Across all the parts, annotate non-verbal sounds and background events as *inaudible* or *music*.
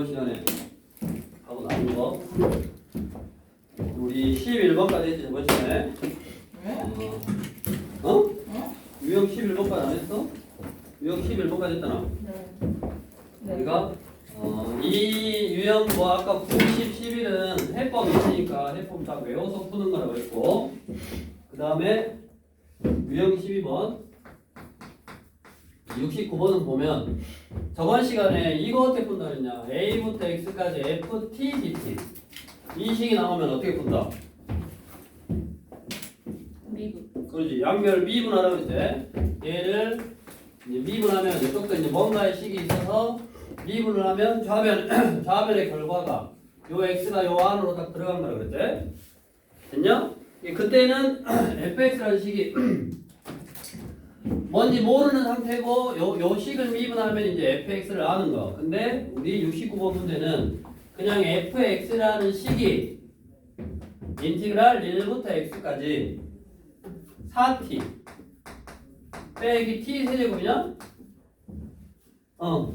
이번 시간에 하고 나온 거. 우리 11번까지 했지 이번 시간에 네? 어? 어? 유형 11번까지 안 했어? 유형 11번까지 했잖아 네. 우리가 어, 이 유형 뭐 아까 90, 11은 해법 있으니까 해법 다 외워서 푸는 거라고 했고 그 다음에 유형 12번 69번은 보면 저번 시간에 이거 어떻게 푼다 그랬냐 A부터 X까지 FT, DT 이 식이 나오면 어떻게 푼다? 미국. 그러지 양별 미분하라고 그랬지 얘를 이제 미분하면 이쪽도 이제 뭔가의 식이 있어서 미분을 하면 좌변 *clears throat* 좌변의 결과가 요 x가 요 안으로 딱 들어간 거라 그랬지 됐냐? 이 그때는 *clears throat* fx라는 식이 *clears throat* 뭔지 모르는 상태고 요, 요 식을 미분하면 이제 fx를 아는 거. 근데 우리 69번 문제는 그냥 fx라는 식이 인티그랄 1부터 x까지 4t 빼기 t 세제곱이냐? 어.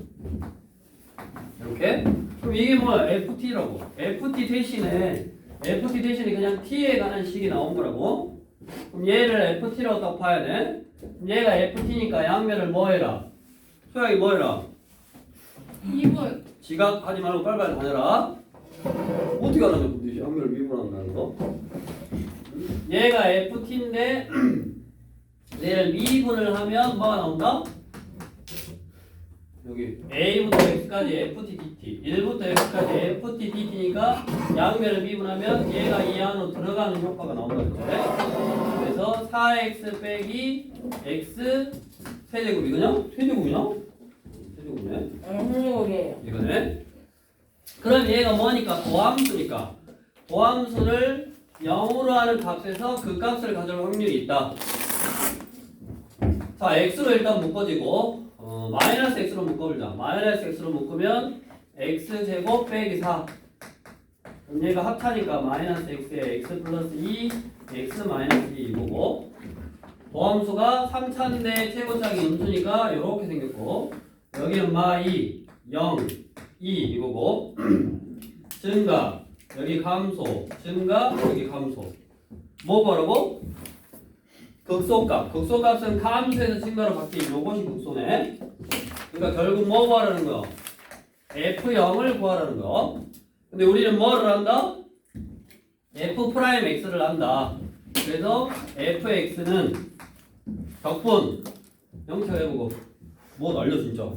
이렇게? 그럼 이게 뭐야? ft라고. ft 대신에 ft 대신에 그냥 t에 관한 식이 나온 거라고 그럼 얘를 ft라고 딱 봐야 돼? 얘가 ft니까 양면을 뭐 해라? 소양이 뭐 해라? 이분. 지각하지 말고 빨리빨리 다녀라. 어떻게 하라는 건데 양면을 미분한다는 거 얘가 ft인데 *clears throat* 얘를 미분을 하면 뭐가 나온다? 여기 a부터 x까지 ft dt 1부터 x까지 ft dt니까 양면을 미분하면 얘가 이 안으로 들어가는 효과가 나온다 그랬죠 그래서 4x 빼기 x 세제곱이거냐? 세제곱이냐? 세제곱이네 음, 이거네. 그럼 얘가 뭐니까 도함수니까 도함수를 0으로 하는 값에서 그 값을 가져올 확률이 있다. 자, x로 일단 묶어지고 어, 마이너스 x로 묶어보자. 마이너스 x로 묶으면 x 제곱 빼기 4. 그럼 얘가 합차니까 마이너스 x에 x 플러스 2, x 마이너스 2 이거고 도함수가 3차인데 최고짝이 음수니까 이렇게 생겼고 여기는 마 2 0, 2 이거고 *clears throat* 증가 여기 감소 증가 여기 감소 뭐 뭐라고? 극소값 극소값은 감소에서 증가로 바뀐 요것이 극소네 그러니까 결국 뭐 구하라는 거? F0을 구하라는 거 근데 우리는 뭐를 한다? F 프라임 X를 한다 그래서 fx는 격분 형태가 해보고 뭐 날려 진짜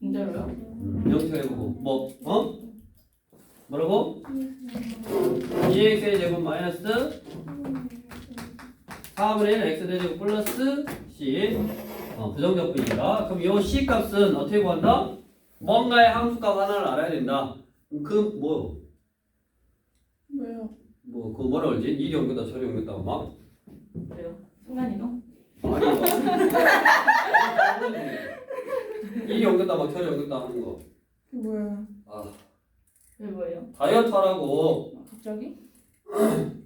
진짜로요? 음, 형태가 해보고 뭐 어? 뭐라고? 2x의 제곱 마이너스 4분의 1 x 대제곱 플러스 c 어, 부정적분이다 그럼 요 c 값은 어떻게 구한다? 뭔가의 함수값 하나를 알아야 된다 그 뭐? 왜요? 뭐 그거 뭐라 그러지? 이리 옮겼다 저리 옮겼다 막 왜요? 순간이동? 아니 *laughs* 이리 옮겼다 막 저리 옮겼다 하는 거. 그게 뭐예요? 아왜 뭐예요? 다이어트 하라고. 아, 갑자기? *laughs*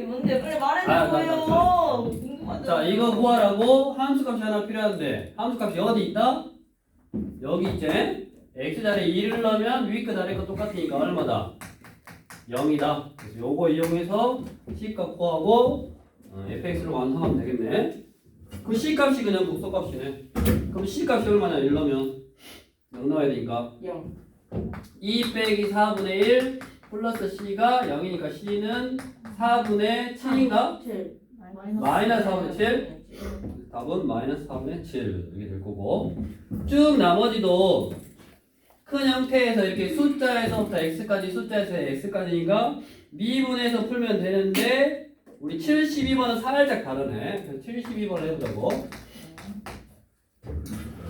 이게 뭔데 빨리 아, 말해줘요. 나, 궁금하잖아. 자 이거 구하라고 함수값이 하나 필요한데 함수값이 어디 있다? 여기 있지? x 자리에 2를 넣으면 위끝 아래 거 똑같으니까 얼마다? 0이다. 그래서 요거 이용해서 c값 구하고 어, fx로 완성하면 되겠네. 그 c값이 그냥 극소값이네. 그럼 c값이 얼마냐? 1 넣으면 0 넣어야 되니까 0. 2 빼기 4분의 1 플러스 c가 0이니까 c는 4분의 7인가? 7. 마이너스 4분의 7? 답은 마이너스 4분의 7 이렇게 될 거고. 쭉 나머지도 큰 형태에서 이렇게 숫자에서부터 x까지 숫자에서 x까지니까 미분해서 풀면 되는데 우리 72번은 살짝 다르네. 그래서 72번을 해보자고.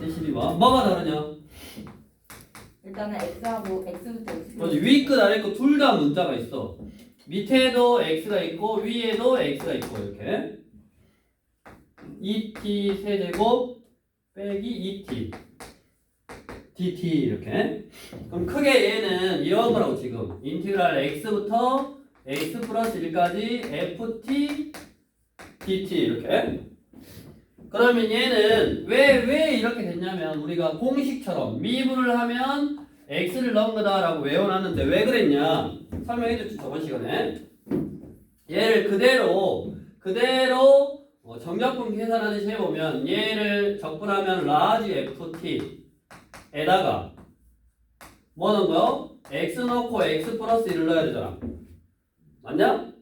72번. 뭐가 다르냐? 일단은 X하고 X부터 X. 맞지. 위끝 아래 끝 둘 다 문자가 있어 밑에도 x가 있고 위에도 x가 있고 이렇게. 2t 세제곱 빼기 2t dt 이렇게. 그럼 크게 얘는 이런 거라고 지금. 인티그랄 x부터 x 플러스 1까지 ft dt 이렇게. 그러면 얘는 왜 왜 이렇게 됐냐면 우리가 공식처럼 미분을 하면 x를 넣은 거다라고 외워놨는데 왜 그랬냐 설명해줬지 저번 시간에 얘를 그대로 그대로 어, 정적분 계산하듯이 해보면 얘를 적분하면 라지 ft에다가 뭐 넣은 거요? x 넣고 x 플러스 1을 넣어야 되잖아 맞냐?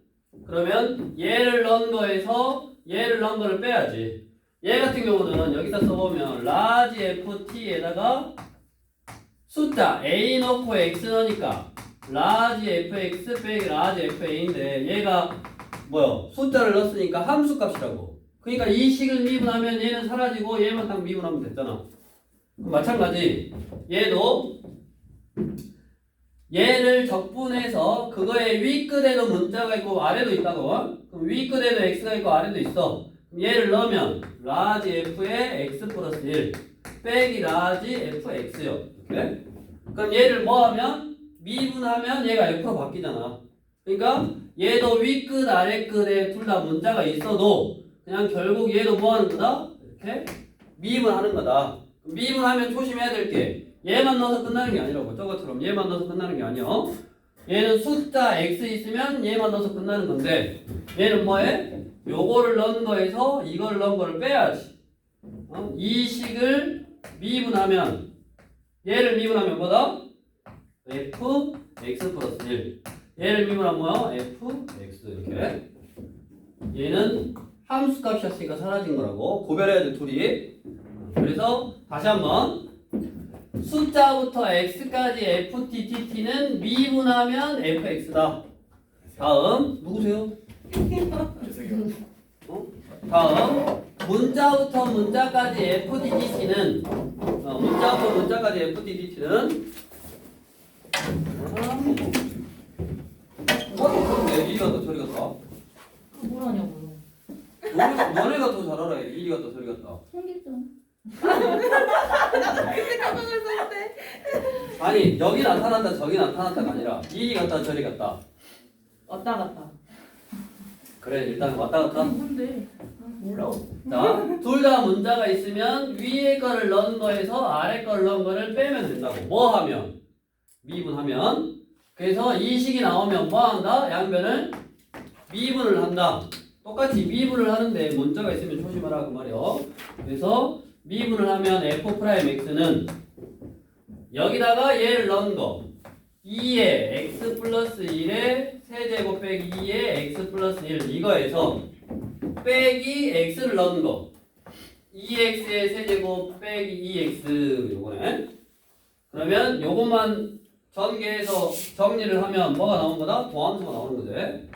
그러면 얘를 넣은 거에서 얘를 넣은 거를 빼야지 얘 같은 경우는 여기다 써보면 라지 ft에다가 숫자 a 넣고 x 넣으니까 라지 fx 빼기 라지 fa인데 얘가 뭐요? 숫자를 넣었으니까 함수 값이라고. 그러니까 이 식을 미분하면 얘는 사라지고 얘만 딱 미분하면 됐잖아. 그럼 마찬가지. 얘도 얘를 적분해서 그거에 윗끝에도 문자가 있고 아래도 있다고. 그럼 윗끝에도 x가 있고 아래도 있어. 그럼 얘를 넣으면 라지 f에 x 플러스 1 빼기 라지 fx요. 이렇게 그럼 얘를 뭐 하면 미분하면 얘가 f로 바뀌잖아 그러니까 얘도 윗끝 아래끝에 둘 다 문자가 있어도 그냥 결국 얘도 뭐 하는 거다? 이렇게 미분하는 거다 미분하면 조심해야 될 게 얘만 넣어서 끝나는 게 아니라고 저것처럼 얘만 넣어서 끝나는 게 아니야 얘는 숫자 x 있으면 얘만 넣어서 끝나는 건데 얘는 뭐해? 요거를 넣은 거에서 이걸 넣은 거를 빼야지 어? 이 식을 미분하면 얘를 미분하면 뭐다? F x 플러스 1 얘를 미분하면 뭐야? f x 이렇게 얘는 함수 값이었으니까 사라진 거라고 구별해야 돼 둘이 그래서 다시 한번 숫자부터 x까지 fttt는 미분하면 fx다 다음 누구세요? 어? 다음 문자부터 문자까지 FDDT는 어, 문자부터 문자까지 FDDT는 아니 여기 나타났다 저기 나타났다가 아니라 이리 갔다 저리 갔다 왔다 갔다. 그래 일단 왔다 갔다 뭔데? 몰라. 자, 둘 다 문자가 있으면 위에 거를 넣은 거에서 아래 거를 넣은 거를 빼면 된다고. 뭐 하면? 미분하면. 그래서 이 식이 나오면 뭐 한다? 양변을 미분을 한다. 똑같이 미분을 하는데 문자가 있으면 조심하라 그 말이요. 그래서 미분을 하면 f 프라임 x는 여기다가 얘를 넣은 거 2에 x 플러스 1에 세제곱 빼기 2에 x 플러스 1 이거에서 빼기 x를 넣은 거 2x의 세제곱 빼기 2x 요거네 그러면 요것만 전개해서 정리를 하면 뭐가 나온 거다? 도함수가 나오는 거지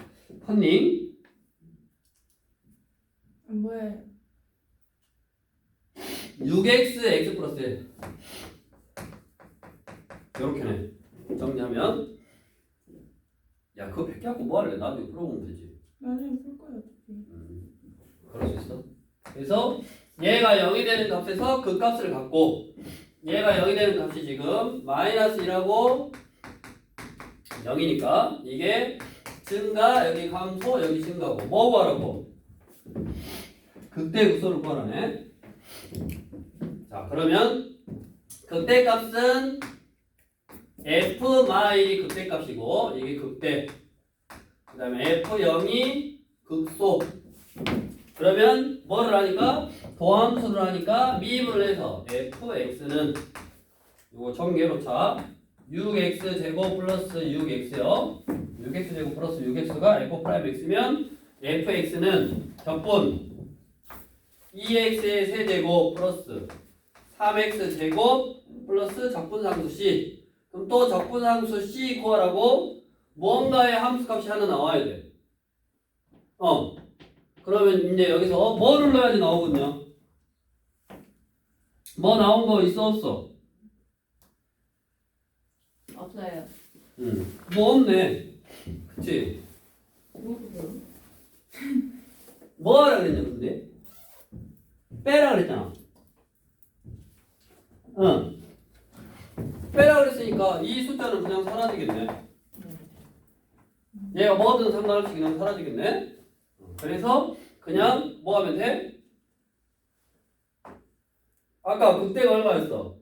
컨닝 뭐해? 6x x 플러스 1 요렇게네 정리하면 야 그거 100개 갖고 뭐 할래? 나중에 풀어보면 되지 나중에 풀 거야. 음, 그럴 수 있어. 그래서 얘가 0이 되는 값에서 그 값을 갖고 얘가 0이 되는 값이 지금 마이너스 1하고 0이니까 이게 증가 여기 감소 여기 증가고 뭐 구하라고? 극대 극소를 구하라네. 자 그러면 극대 값은 f 마일이 극대 값이고 이게 극대 그 다음에 F0이 극소 그러면 뭐를 하니까 도함수를 하니까 미분을 해서 fx는 요거 전개로 차 6x 제곱 플러스 6x요 6x 제곱 플러스 6x가 f 프라임 x면 fx는 적분 2x의 세제곱 플러스 3x 제곱 플러스 적분상수 c 그럼 또 적분상수 c 구하라고 뭔가의 함수값이 하나 나와야 돼. 어. 그러면 이제 여기서 뭐를 넣어야지 나오거든요. 뭐 나온 거 있어 없어? 없어요. 응. 뭐 없네. 그치? 뭐 하라 그랬냐 근데? 빼라 그랬잖아. 응. 빼라 그랬으니까 이 숫자는 그냥 사라지겠네. 얘가 뭐든 상관없이 그냥 사라지겠네. 그래서 그냥 뭐 하면 돼? 아까 극대가 얼마였어?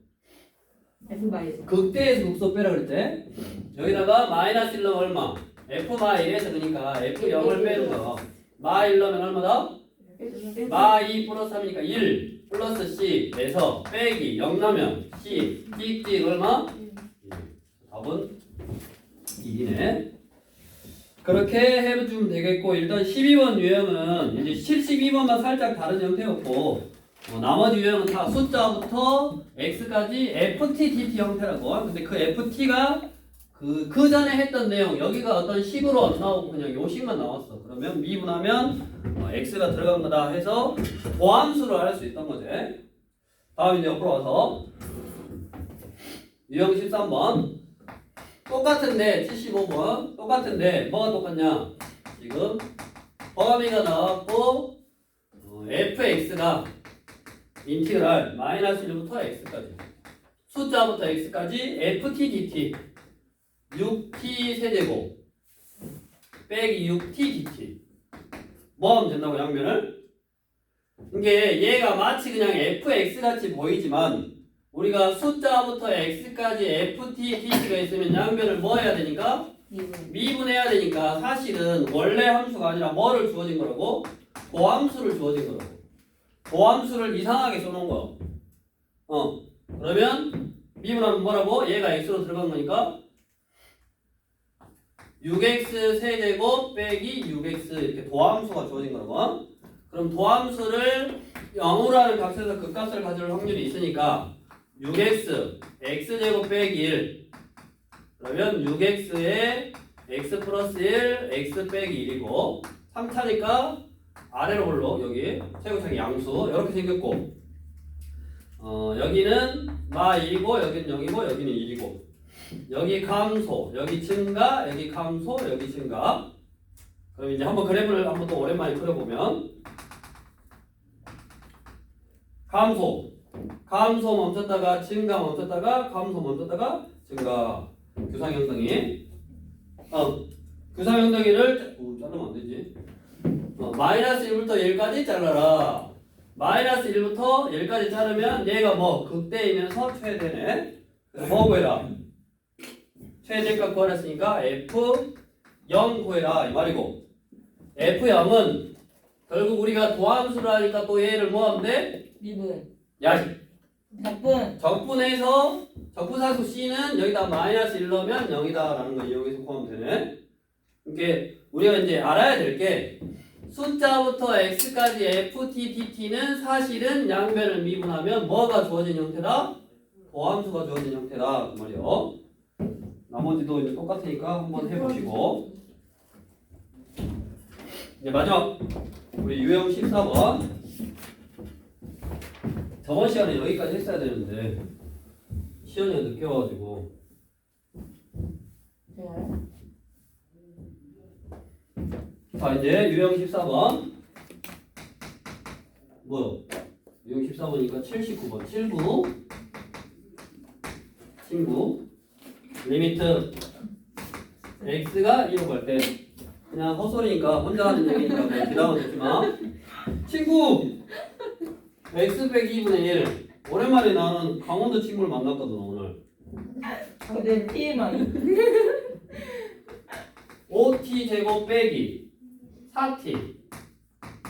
F 극대에서 극소 빼라 그랬지? 여기다가 마이너스 1로 얼마? F 마 1에서 그러니까 F 0을 빼는 거. 마 1로면 얼마다? 마 2 플러스 3이니까 1 플러스 C에서 빼기 0 나면 C 찍찍 얼마? 답은 2네. 그렇게 해주면 되겠고 일단 12번 유형은 이제 72번만 살짝 다른 형태였고 어, 나머지 유형은 다 숫자부터 x까지 ft, dt 형태라고. 근데 그 ft가 그, 그 전에 했던 내용 여기가 어떤 식으로 안 나오고 그냥 요 식만 나왔어. 그러면 미분하면 어, x가 들어간 거다 해서 도함수로 알수 있던 거지. 다음 이제 옆으로 와서 유형 13번 똑같은데 75번 똑같은데 뭐가 똑같냐? 지금 범위가 나왔고 어, fx가 인티그랄 마이너스 1부터 x까지 숫자부터 x까지 ft dt 6t 세제곱 빼기 6t dt 뭐 하면 된다고 양면을? 이게 얘가 마치 그냥 fx 같이 보이지만 우리가 숫자부터 x까지 ft dt가 있으면 양변을 뭐 해야 되니까? 미분 미분해야 되니까 사실은 원래 함수가 아니라 뭐를 주어진 거라고? 고함수를 주어진 거라고. 고함수를 이상하게 써놓은 거. 어. 그러면 미분하면 뭐라고? 얘가 x로 들어간 거니까 6x 세제곱 빼기 6x 이렇게 도함수가 주어진 거라고. 그럼 도함수를 0으로 하는 값에서 그 값을 가질 확률이 있으니까 6x x제곱 빼기 1 그러면 6x에 x 플러스 1 x 빼기 1이고 3차니까 아래로 올라 여기 최고차기 양수 이렇게 생겼고 어 여기는 마 1이고 여기는 0이고 여기는 1이고. 여기 감소 여기 증가 여기 감소 여기 증가. 그럼 이제 한번 그래프를 한번 또 오랜만에 그려보면 감소 감소 멈췄다가 증가 멈췄다가 감소 멈췄다가 증가. 규상현동이 어 규상현동이를 오, 자르면 안 되지 어, 마이너스 1부터 1까지 잘라라. 마이너스 1부터 1까지 자르면 얘가 뭐 극대이면서 최대네. 뭐 구해라? 최대값 구하랬으니까 F 0 구해라 이 말이고. F0은 결국 우리가 도함수를 하니까 또 얘를 뭐 하면 돼? 미분. 야 적분. 적분해서 적분사수 C는 여기다 마이너스 1 넣으면 0이다라는 거 이용해서 구하면 되네. 이게 우리가 이제 알아야 될 게 숫자부터 x까지 ft, dt는 사실은 양변을 미분하면 뭐가 주어진 형태다? 도함수가 주어진 형태다 그 말이요. 나머지도 이제 똑같으니까 한번 해보시고 이제 마지막 우리 유형 14번 저번 시간에 여기까지 했어야 되는데 시연이가 늦게 와가지고 제가요? 자 이제 유형 14번. 뭐요? 유형 14번이니까 79번. 79 친구. 리미트. x가 1로 갈 때 그냥 헛소리니까 혼자 하는 얘기니까 그냥 기다려 듣지 마 친구. x 빼기 2분의 1 오랜만에 나는 강원도 친구를 만났거든 오늘. 근데 TMI 5t 제곱 빼기 4t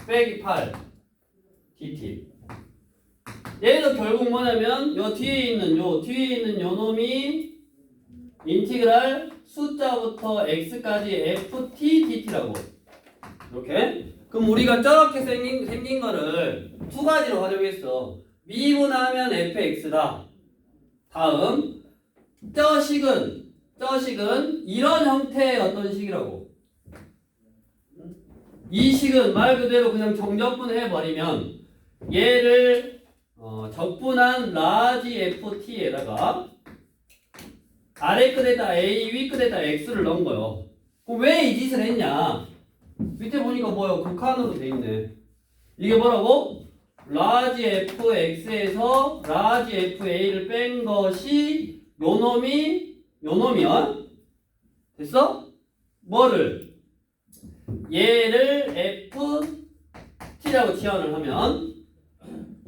빼기 8 dt. 얘도 결국 뭐냐면 요 뒤에 있는 요 뒤에 있는 요 놈이 인티그랄 숫자부터 x까지 ft dt라고. 이렇게? 그럼 우리가 저렇게 생긴, 생긴 거를 두 가지로 활용했어. 미분하면 fx다. 다음 저 식은 저 식은 이런 형태의 어떤 식이라고. 이 식은 말 그대로 그냥 정적분해 버리면 얘를 어, 적분한 라지 ft에다가 아래 끝에다 a 위 끝에다 x를 넣은 거요. 그럼 왜 이 짓을 했냐? 밑에 보니까 뭐요? 극한으로 돼 있네. 이게 뭐라고? 라지 fx에서 라지 fa를 뺀 것이 요 놈이 요 놈이야? 됐어? 뭐를? 얘를 ft라고 치환을 하면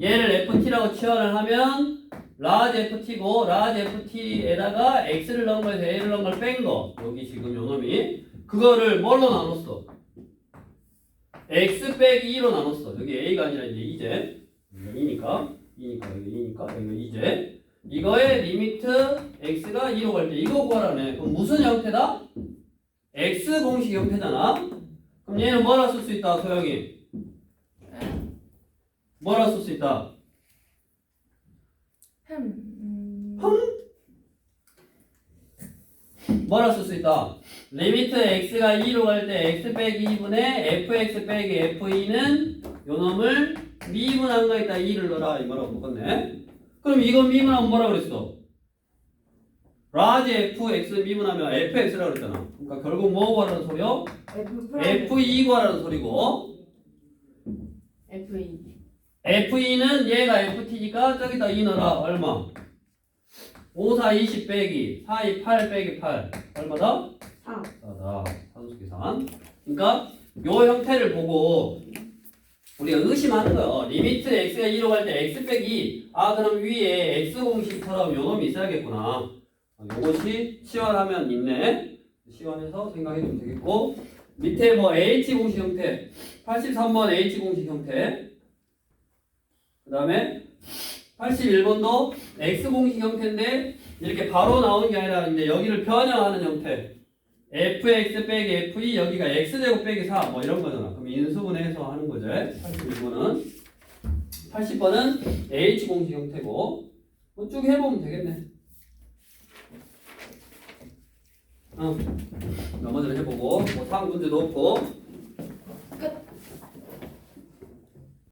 얘를 ft라고 치환을 하면 라지 ft고 라지 ft에다가 x를 넣은 거에서 a를 넣은 걸 뺀 거. 여기 지금 요놈이 그거를 뭘로 나눴어? x 빼기 2로 나눴어. 여기 a가 아니라 이제 2제. 2니까 2니까 여기 2니까 여기 2제. 이거의 리미트 x가 2로 갈 때 이거 구하라네. 그럼 무슨 형태다? x 공식 형태잖아. 그럼 얘는 뭐라 쓸 수 있다, 소영이? 뭐라 쓸 수 있다? 햄. 음. 뭐라 쓸 수 있다? 리미트 x가 2로 갈 때 x 빼기 2분의 fx 빼기 f2는 요 놈을 미분한 거에다 2를 넣어라 이 말하고 똑같네. 그럼 이건 미분하면 뭐라 그랬어? 라지 fx 미분하면 fx라고 그랬잖아. 그러니까 결국 뭐 구하라는 소리요? F 프라임. f2 구하라는 소리고 F E. F2는 얘가 FT니까 저기다 2 넣어라. 얼마? 5, 4, 20 빼기 4, 2, 8 빼기 8. 얼마다? 4. 4다. 산수 계산. 그러니까 요 형태를 보고 우리가 의심하는 거예요. 리미트 x가 2로 갈 때 x 빼기 아 그럼 위에 x 공식처럼 요 놈이 있어야겠구나. 아, 요것이 시환하면 있네. 시환해서 생각해주면 되겠고 밑에 뭐 h 공식 형태 83번 h 공식 형태 그 다음에 81번도 X공식 형태인데 이렇게 바로 나오는 게 아니라 이제 여기를 변형하는 형태. Fx 빼기 f2 여기가 x제곱 빼기 4 뭐 이런 거잖아. 그럼 인수분해해서 하는 거죠 81번은. 80번은 H공식 형태고 뭐쭉 해보면 되겠네 어. 나머지는 해보고 뭐 다음 문제도 없고